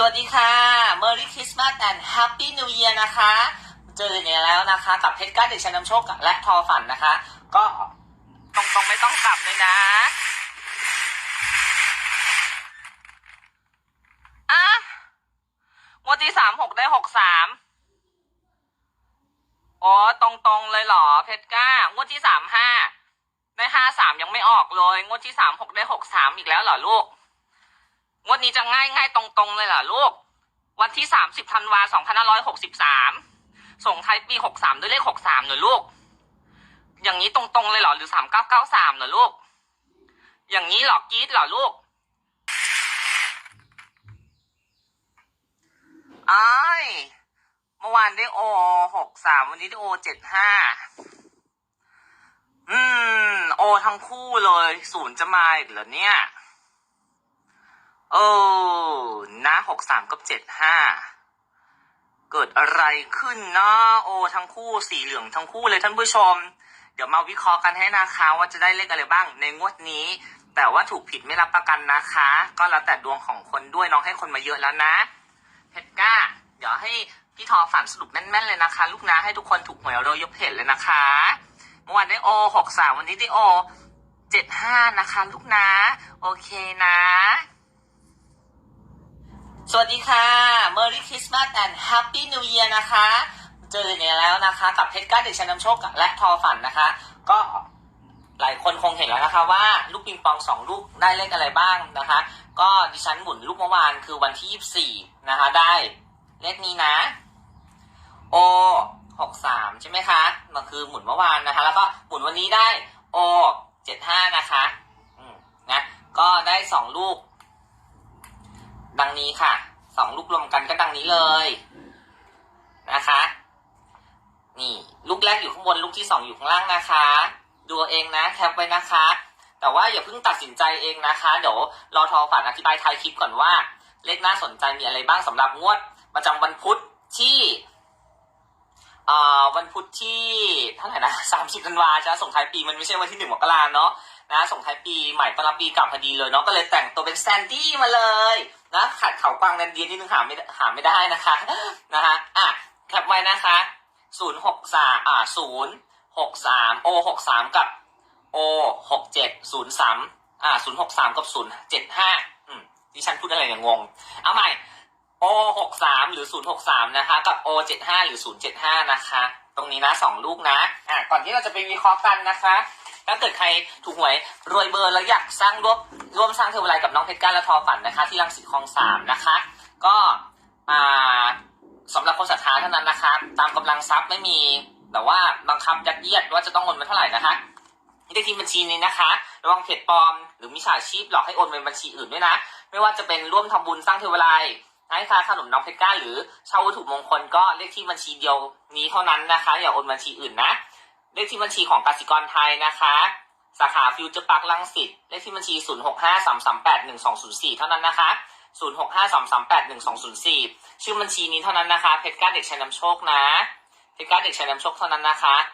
สวัสดีค่ะ Merry Christmas and Happy New Year นะคะ เจอกันแล้วนะคะ กับเพชรก้าเด็กชัยนำโชคและทอฝันนะคะ ก็ตรงๆไม่ต้องกลับเลยนะอะงวดที่สามหกได้หกสามอ๋อตรงๆเลยเหรอ เพชรก้างวดที่สามห้าได้ห้าสามยังไม่ออกเลย งวดที่สามหกได้หกสามอีกแล้วเหรอลูก งวดนี้จะง่ายง่ายตรงๆเลยเหรอลูก วันที่สามสิบธันวาสองพันห้าร้อยหกสิบสามส่งท้ายปีหกสามด้วยเลขหกสามหรอลูก อย่างนี้ตรงๆเลยเหรอหรือสามเก้าเก้าสามหรอลูก อย่างนี้เหรอกรีดเหรอลูกไอ้เมื่อวานได้โอหกสามวันนี้ได้โอเจ็ดห้าอืม โอทั้งคู่เลย ศูนย์จะมาอีกเหรอเนี่ย เออนะหกสามกับเจ็ดห้าเกิดอะไรขึ้นนะโอ้ทั้งคู่สีเหลืองทั้งคู่เลยท่านผู้ชม เดี๋ยวมาวิเคราะห์กันให้นะคะว่าจะได้เลขอะไรบ้างในงวดนี้ แต่ว่าถูกผิดไม่รับประกันนะคะ ก็แล้วแต่ดวงของคนด้วยน้องให้คนมาเยอะแล้วนะเพชรก้า เดี๋ยวให้พี่ทอฝันสรุปแม่นๆเลยนะคะ ลูกนะให้ทุกคนถูกหวยเรายกเพจเลยนะคะเมื่อวานได้โอหกสามวันนี้ได้โอเจ็ดห้านะคะ ลูกนะ โอเคนะ สวัสดีค่ะ Merry Christmas and Happy New Year นะคะ เจอกันแล้วนะคะ กับเพชรก้าเด็กชัยนำโชคและทอฝันนะคะ ก็หลายคนคงเห็นแล้วนะคะว่าลูกปิงปองสองลูกได้เลขอะไรบ้างนะคะ ก็ดิฉันหมุนลูกเมื่อวานคือวันที่ยี่สี่นะคะ ได้เลขนี้นะ O หกสามใช่ไหมคะ มันคือหมุนเมื่อวานนะคะ แล้วก็หมุนวันนี้ได้ O เจ็ดห้านะคะ อืมนะ ก็ได้สองลูก ดังนี้ค่ะสองลูกรวมกันก็ดังนี้เลยนะคะ นี่ลูกแรกอยู่ข้างบนลูกที่สองอยู่ข้างล่างนะคะ ดูเองนะแคปไว้นะคะ แต่ว่าอย่าเพิ่งตัดสินใจเองนะคะ เดี๋ยวรอทอฝันอธิบายท้ายคลิปก่อนว่า เลขน่าสนใจมีอะไรบ้างสำหรับงวดประจำวันพุธที่อ่าวันพุธที่เท่าไหร่นะสามสิบธันวาจะส่งท้ายปีมันไม่ใช่วันที่หนึ่งมกราเนาะ นะส่งท้ายปีใหม่ต้อนรับปีเก่าพอดีเลยเนาะก็เลยแต่งตัวเป็นแซนดี้มาเลยนะขัดเขากวางนันเดียนนิดนึงหาไม่หาไม่ได้นะคะนะคะอะแคปไว้นะคะศูนย์หกสามอ่าศูนย์หกสามโอหกสามกับโอหกเจ็ดศูนย์สามอ่าศูนย์หกสามกับศูนย์เจ็ดห้าอืมดิฉันพูดอะไรเนี่ยงง เอาใหม่ O หกสามหรือศูนย์หกสามนะคะ กับ O เจ็ดห้าหรือศูนย์เจ็ดห้านะคะ ตรงนี้นะสองลูกนะอะก่อนที่เราจะไปวิเคราะห์กันนะคะ ถ้าเกิดใครถูกหวยรวยเบอร์แล้วอยากสร้างร่วมร่วมสร้างเทวไลยกับน้องเพชรก้าและทอฝันนะคะ ที่รังสิตคลองสามนะคะ ก็อ่าสำหรับคนศรัทธาเท่านั้นนะคะ ตามกำลังทรัพย์ไม่มีแต่ว่าบังคับยัดเยียดว่าจะต้องโอนมาเท่าไหร่นะคะเลขที่บัญชีนี้นะคะระวังเพจปลอม หรือมิจฉาชีพหลอกให้โอนเป็นบัญชีอื่นด้วยนะ ไม่ว่าจะเป็นร่วมทำบุญสร้างเทวไลยให้ค่าขนมน้องเพชรก้าหรือเช่าวัตถุมงคลก็เลขที่บัญชีเดียวนี้เท่านั้นนะคะอย่าโอนบัญชีอื่นนะ เลขที่บัญชีของกสิกรไทยนะคะ สาขาฟิวเจอร์พาร์คลังสิตเลขที่บัญชี 0 6 5 3 3 8 1 2 0 4 เท่านั้นนะคะ 0 6 5 3 3 8 1 2 0 4 ชื่อบัญชีนี้เท่านั้นนะคะเพชรก้าเด็กชายนำโชคนะเพชรก้าเด็กชายนำโชคเท่านั้นนะคะ